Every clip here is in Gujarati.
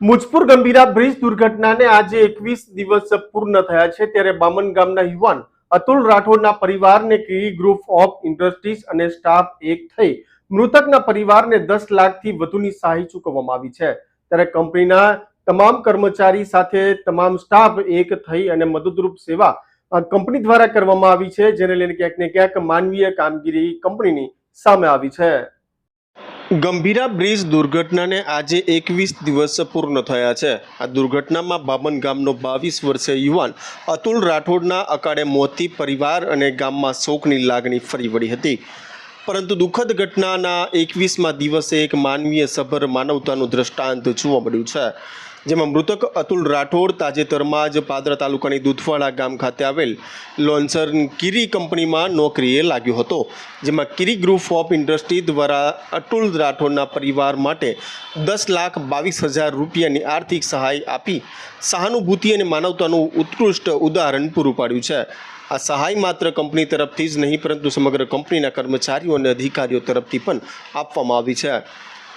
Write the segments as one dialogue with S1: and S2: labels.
S1: મુજપુર ગંભીરા બ્રિજ દુર્ઘટનાને આજે એકવીસ દિવસ પૂર્ણ થયા છે ત્યારે બામન ગામના યુવાન અતુલ રાઠોડના પરિવારને કિરી ગ્રુપ ઓફ ઇન્ડસ્ટ્રીઝ અને સ્ટાફ એક થઈ મૃતકના પરિવારને દસ લાખથી વધુની સહાય ચૂકવવામાં આવી છે. ત્યારે કંપનીના તમામ કર્મચારી સાથે તમામ સ્ટાફ એક થઈ અને મદદરૂપ સેવા કંપની દ્વારા કરવામાં આવી છે, જેને લઈને ક્યાંક ને ક્યાંક માનવીય કામગીરી કંપનીની સામે આવી છે. ગંભીરા બ્રિજ દુર્ઘટનાને આજે એકવીસ દિવસ પૂર્ણ થયા છે. આ દુર્ઘટનામાં બામન ગામનો બાવીસ વર્ષીય યુવાન અતુલ રાઠોડના અકાળે મોતથી પરિવાર અને ગામમાં શોકની લાગણી ફરી વળી હતી. પરંતુ દુઃખદ ઘટનાના એકવીસમાં દિવસે એક માનવીય સભર માનવતાનું દ્રષ્ટાંત જોવા મળ્યું છે. જેમાં મૃતક અતુલ રાઠોડ તાજેતરમાં જ પાદરા તાલુકાની દૂધવાડા ગામ ખાતે આવેલ લોન્સર કિરી કંપનીમાં નોકરીએ લાગ્યો હતો, જેમાં કિરી ગ્રુપ ઓફ ઇન્ડસ્ટ્રી દ્વારા અતુલ રાઠોડના પરિવાર માટે દસ લાખ બાવીસ હજાર રૂપિયાની આર્થિક સહાય આપી સહાનુભૂતિ અને માનવતાનું ઉત્કૃષ્ટ ઉદાહરણ પૂરું પાડ્યું છે. આ સહાય માત્ર કંપની તરફથી જ નહીં, પરંતુ સમગ્ર કંપનીના કર્મચારીઓ અને અધિકારીઓ તરફથી પણ આપવામાં આવી છે.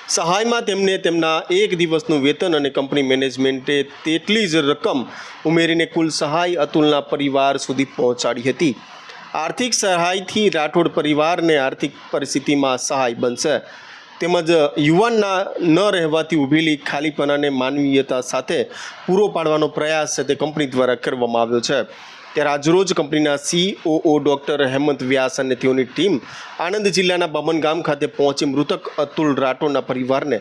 S1: સહાયમાં તેમને તેમના એક દિવસનું વેતન અને કંપની મેનેજમેન્ટે તેટલી જ રકમ ઉમેરીને કુલ સહાય અતુલના પરિવાર સુધી પહોંચાડી હતી. આર્થિક સહાયથી રાઠોડ પરિવારને આર્થિક પરિસ્થિતિમાં સહાય બનશે. તેમજ યુવાનના ન રહેવાથી ઉભેલી ખાલીપણાને માનવીયતા સાથે પૂરો પાડવાનો પ્રયાસ છે તે કંપની દ્વારા કરવામાં આવ્યો છે. ત્યારે આજરોજ કંપનીના સીઓઓ ડૉક્ટર હેમંત વ્યાસ અને તેઓની ટીમ આણંદ જિલ્લાના બમન ગામ ખાતે પહોંચી મૃતક અતુલ રાઠોડના પરિવારને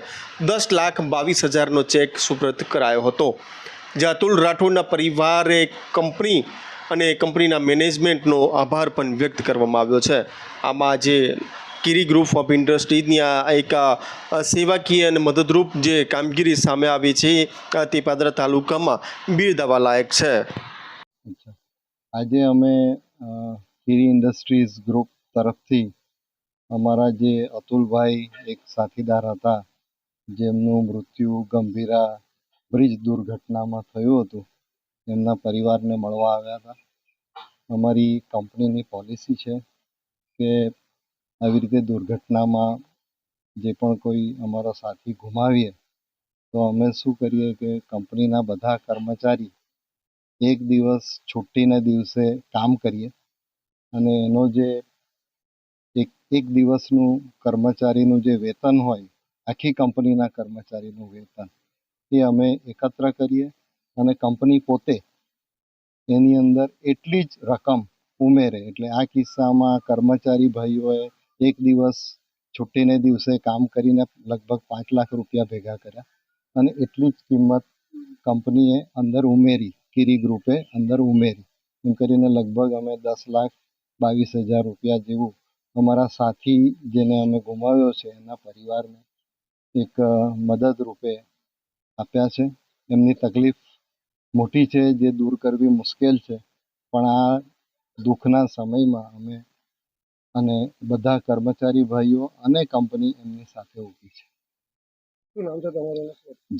S1: દસ લાખ બાવીસ હજારનો ચેક સુપ્રત કરાયો હતો. જે અતુલ રાઠોડના પરિવારે કંપની અને કંપનીના મેનેજમેન્ટનો આભાર પણ વ્યક્ત કરવામાં આવ્યો છે. આમાં જે કિરી ગ્રુપ ઓફ ઇન્ડસ્ટ્રીની આ એક સેવાકીય અને મદદરૂપ જે કામગીરી સામે આવી છે, તે પાદરા તાલુકામાં બિરદાવા લાયક છે
S2: આજે અમે કિરી ઇન્ડસ્ટ્રીઝ ગ્રુપ તરફથી અમારા જે અતુલભાઈ એક સાથીદાર હતા, જેમનું મૃત્યુ ગંભીરા બ્રિજ દુર્ઘટનામાં થયું હતું, એમના પરિવારને મળવા આવ્યા હતા. અમારી કંપનીની પોલિસી છે કે આવી રીતે દુર્ઘટનામાં જે પણ કોઈ અમારો સાથી ગુમાવીએ, તો અમે શું કરીએ કે કંપનીના બધા કર્મચારી એક દિવસ છુટ્ટીના દિવસે કામ કરીએ અને એનો જે એક એક દિવસનું કર્મચારીનું જે વેતન હોય, આખી કંપનીના કર્મચારીનું વેતન, એ અમે એકત્ર કરીએ અને કંપની પોતે એની અંદર એટલી જ રકમ ઉમેરે. એટલે આ કિસ્સામાં કર્મચારી ભાઈઓએ એક દિવસ છુટ્ટીને દિવસે કામ કરીને લગભગ પાંચ લાખ રૂપિયા ભેગા કર્યા અને એટલી જ કિંમત કંપનીએ અંદર ઉમેરી. કિરી ગ્રુપે અંદર ઉમેરી એમ કરીને લગભગ અમે દસ લાખ બાવીસ હજાર રૂપિયા જેવું અમારા સાથી જેને અમે ગુમાવ્યો છે એના પરિવારને એક મદદ રૂપે આપ્યા છે એમની તકલીફ મોટી છે જે દૂર કરવી મુશ્કેલ છે પણ આ દુઃખના સમયમાં અમે અને બધા કર્મચારી ભાઈઓ અને કંપની એમની સાથે ઊભી છે
S1: શું નામ છે તમારું?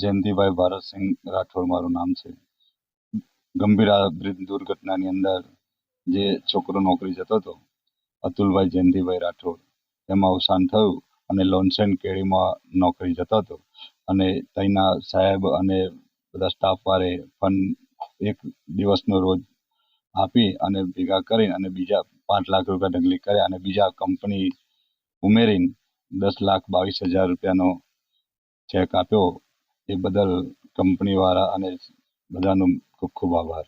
S3: જયંતિભાઈ ભારતસિંહ રાઠોડ મારું નામ છે. ગંભીરા આ દુર્ઘટનાની અંદર જે છોકરો નોકરી જતો હતો, અતુલભાઈ જયંતિભાઈ રાઠોડ તેમાં અવસાન થયું અને લોન્સેન કેળીમાં નોકરી જતો હતો. અને ત્યાંના સાહેબ અને બધા સ્ટાફ વારે પણ એક દિવસનો રોજ આપી અને ભેગા કરી અને બીજા પાંચ લાખ રૂપિયા ઢગલી કર્યા અને બીજા કંપની ઉમેરીને દસ લાખ બાવીસ હજાર રૂપિયાનો ચેક આપ્યો. એ બદલ કંપનીવાળા અને બધાનો hukuku var.